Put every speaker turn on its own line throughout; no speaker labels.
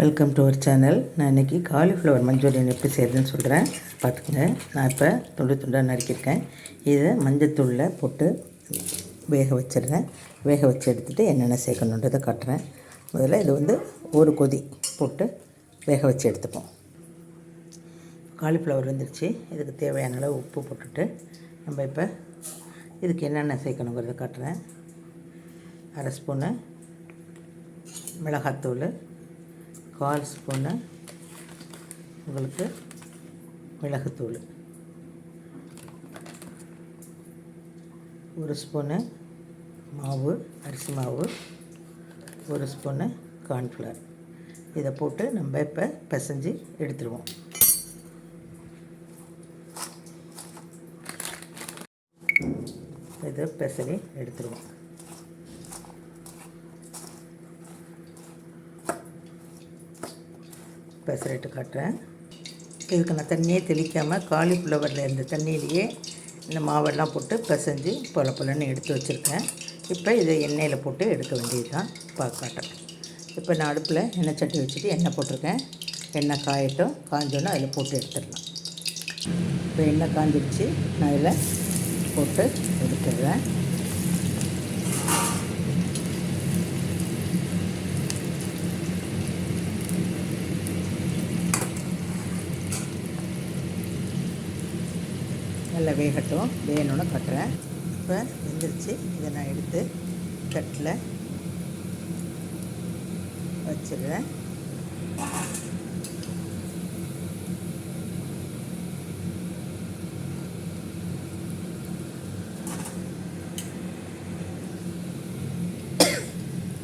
Welcome to our channel நான் இன்றைக்கி cauliflower Manchurian எப்படி செய்கிறதுன்னு சொல்கிறேன் பார்த்துக்கங்க. நான் இப்போ துண்டு துண்டாக நறுக்கியிருக்கேன். இதை மஞ்சத்தூளில் போட்டு வேக வச்சிடுறேன். வேக வச்சு எடுத்துகிட்டு என்னென்ன சேர்க்கணுன்றதை காட்டுறேன். முதல்ல இது வந்து ஒரு கொதி போட்டு வேக வச்சு எடுத்துப்போம். காலிஃப்ளவர் வந்துருச்சு. இதுக்கு தேவையான அளவு உப்பு போட்டுட்டு நம்ம இப்போ இதுக்கு என்னென்ன சேர்க்கணுங்கிறத காட்டுறேன். அரை ஸ்பூனு மிளகாத்தூள் கால் ஸ்பூனு உங்களுக்கு மிளகுத்தூள். ஒரு ஸ்பூனு மாவு அரிசி மாவு ஒரு ஸ்பூனு கார்ன்ஃப்ளவர். இதை போட்டு நம்ம இப்போ பிசைஞ்சு எடுத்துருவோம். இதை பிசறி எடுத்துருவோம். பெசரிட்டு காட்டுறேன். இதுக்கு நான் தண்ணியே தெளிக்காமல் காலிஃப்ளவரில் இருந்த தண்ணியிலேயே இந்த மாவெல்லாம் போட்டு பிசைஞ்சு பொல பொலன்னு எடுத்து வச்சுருக்கேன். இப்போ இதை எண்ணெயில் போட்டு எடுக்க வேண்டியது தான் பார்க்காட்டேன் இப்போ நான் அடுப்பில் எண்ணெய் சட்டி வச்சுட்டு எண்ணெய் போட்டிருக்கேன். எண்ணெய் காயட்டும் காஞ்சோன்னா அதில் போட்டு எடுத்துடலாம். இப்போ எண்ணெய் காஞ்சிடுச்சு நான் இதில் போட்டு எடுத்துடுறேன். நல்லா வேகட்டும். வேணும்னு கட்டுறேன். இப்போ வெந்துருச்சு இதை நான் எடுத்து தட்டில் வச்சிடுறேன்.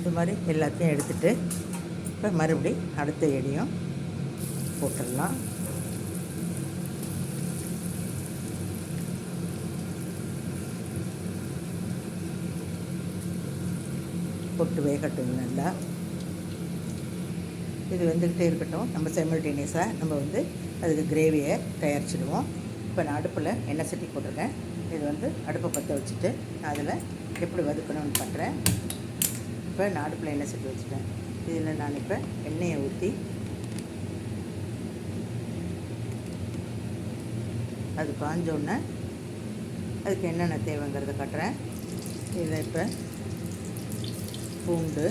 இது மாதிரி எல்லாத்தையும் எடுத்துட்டு இப்போ மறுபடி அடுத்த எடியும் போட்டுடலாம். போட்டு வேகட்டும் நல்லா. இது வந்துக்கிட்டே இருக்கட்டும். நம்ம செமல்டேனியஸாக நம்ம வந்து அதுக்கு கிரேவியை தயாரிச்சிடுவோம். இப்போ நான் அடுப்பில் எண்ணெய் சட்டி போட்டிருக்கேன். இது வந்து அடுப்பை பற்ற வச்சுட்டு நான் அதில் எப்படி வதக்கணும்னு பண்ணுறேன் இப்போ நான் அடுப்பில் எண்ணெய் சட்டி வச்சுட்டேன். இதில் நான் இப்போ எண்ணெயை ஊற்றி அது காஞ்சோடனே அதுக்கு என்னென்ன தேவைங்கிறத காட்டுறேன். இதில் இப்போ பூண்டு.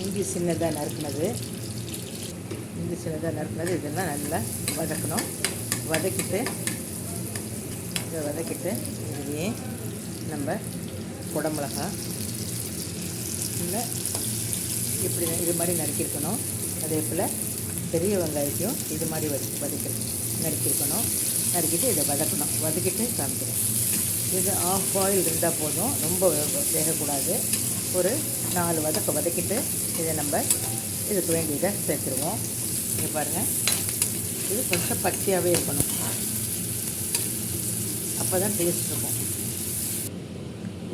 இஞ்சி சின்னதாக நறுக்குனது. இஞ்சி சின்னதாக நறுக்குனது. இதெல்லாம் நல்லா வதக்கணும். வதக்கிட்டு இதை வதக்கிட்டு இதுலேயே நம்ம குடமிளகா இல்லை இப்படி இது மாதிரி நறுக்கிருக்கணும் அதே போல் பெரிய வெங்காயத்தையும் இது மாதிரி வத வதக்கி நறுக்கிருக்கணும் நறுக்கிட்டு இதை வதக்கணும். வதக்கிட்டு காமிக்கிறேன் இது ஆஃப் பாயில் இருந்தால் போதும். ரொம்ப வே- வேகக்கூடாது. ஒரு நாலு வதக்க வதக்கிட்டு இதை நம்ம இதுக்கு வேண்டியதை சேர்த்துருவோம். இங்கே பாருங்கள் இது கொஞ்சம் பச்சையாகவே இருக்கணும். அப்போ தான் டேஸ்ட் இருக்கும்.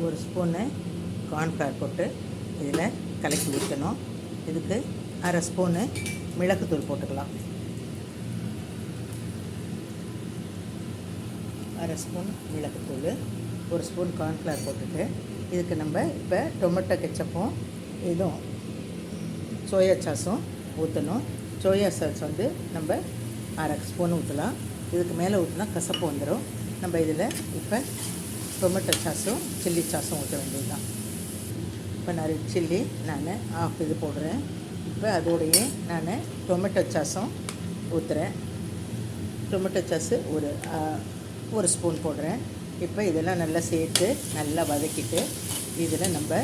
ஒரு ஸ்பூனு கார்ன்ஃப்ளவர் போட்டு இதில் கலக்கி ஊற்றணும். இதுக்கு அரை ஸ்பூனு மிளகுத்தூள் போட்டுக்கலாம். அரை ஸ்பூன் மிளகுத்தூள் ஒரு ஸ்பூன் கார்ன்ஃப்ளவர் போட்டுட்டு இதுக்கு நம்ம இப்போ டொமேட்டோ கெச்சப்பும் இதுவும் சோயா சாஸும் ஊற்றணும் சோயா சாஸ் வந்து நம்ம அரை ஸ்பூன் ஊற்றலாம் இதுக்கு மேலே ஊற்றினா கசப்பு வந்துடும் நம்ம இதில் இப்போ டொமேட்டோ சாஸும் சில்லி சாஸும் ஊற்ற வேண்டியது தான் இப்போ நான் ரெட் சில்லி நான் ஆஃப் இது போடுறேன். இப்போ அதோடையே நான் டொமேட்டோ சாஸும் ஊற்றுறேன் டொமேட்டோ சாஸு ஒரு ஒரு ஸ்பூன் போடுறேன். இப்போ இதெல்லாம் நல்லா சேர்த்து நல்லா வதக்கிட்டு இதில் நம்ம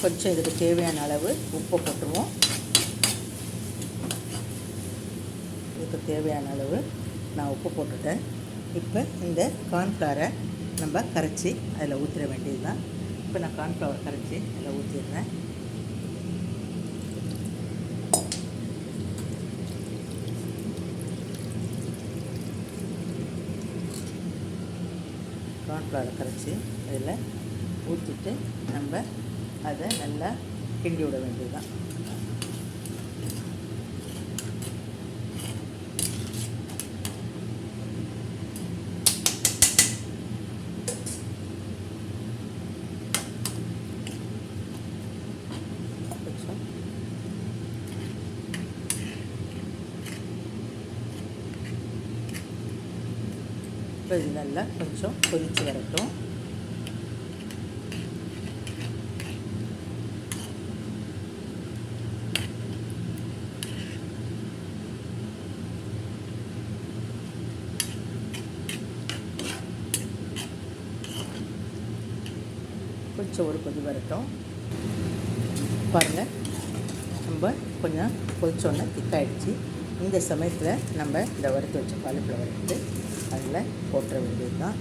கொஞ்சம் இதுக்கு தேவையான அளவு உப்பு போட்டுருவோம். இதுக்கு தேவையான அளவு நான் உப்பு போட்டுட்டேன். இப்போ இந்த கார்ன்ஃப்ளவரை நம்ம கரைச்சி அதில் ஊற்றிட வேண்டியது தான் இப்போ நான் கார்ன்ஃப்ளவர் கரைச்சி அதில் ஊற்றிடுறேன் கார்ன்ஃப்ளவரை கரைச்சி அதில் ஊற்றிட்டு நம்ம அதை நல்லா கிண்டி விட வேண்டியது தான் இப்போ இது நல்லா கொஞ்சம் கொதித்து வரட்டும். கொஞ்சம் ஒரு கொதி வரட்டும். பாருங்கள் நம்ம கொஞ்சம் கொதிச்சோன்னே திக்காயிடுச்சு இந்த சமயத்தில் நம்ம இந்த வறுத்து வச்ச காலிஃப்ளவர் எடுத்து அதில் போட்டுற வேண்டியது தான்.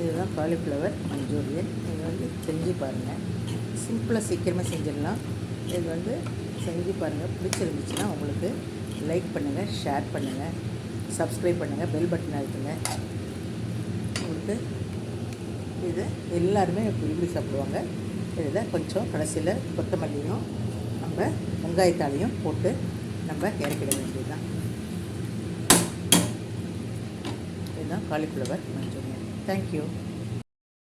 இதுதான் காலிஃப்ளவர் மஞ்சூரியன். இது வந்து செஞ்சு பாருங்கள் சிம்பிளாக சீக்கிரமாக செஞ்சிடலாம். இது வந்து செஞ்சு பாருங்கள் பிடிச்சிருந்துச்சுன்னா உங்களுக்கு லைக் பண்ணுங்கள் ஷேர் பண்ணுங்கள் சப்ஸ்கிரைப் பண்ணுங்கள் பெல் பட்டன் அழுத்துங்க. உங்களுக்கு இது எல்லாருமே விரும்பி சாப்பிடுவாங்க. இதில் கொஞ்சம் கடைசியில் கொத்தமல்லியும் நம்ம வெங்காயத்தாலையும் போட்டு நம்ம இறக்கிட வேண்டியதுதான். இதுதான் காலிஃப்ளவர் மஞ்சள் தேங்க்யூ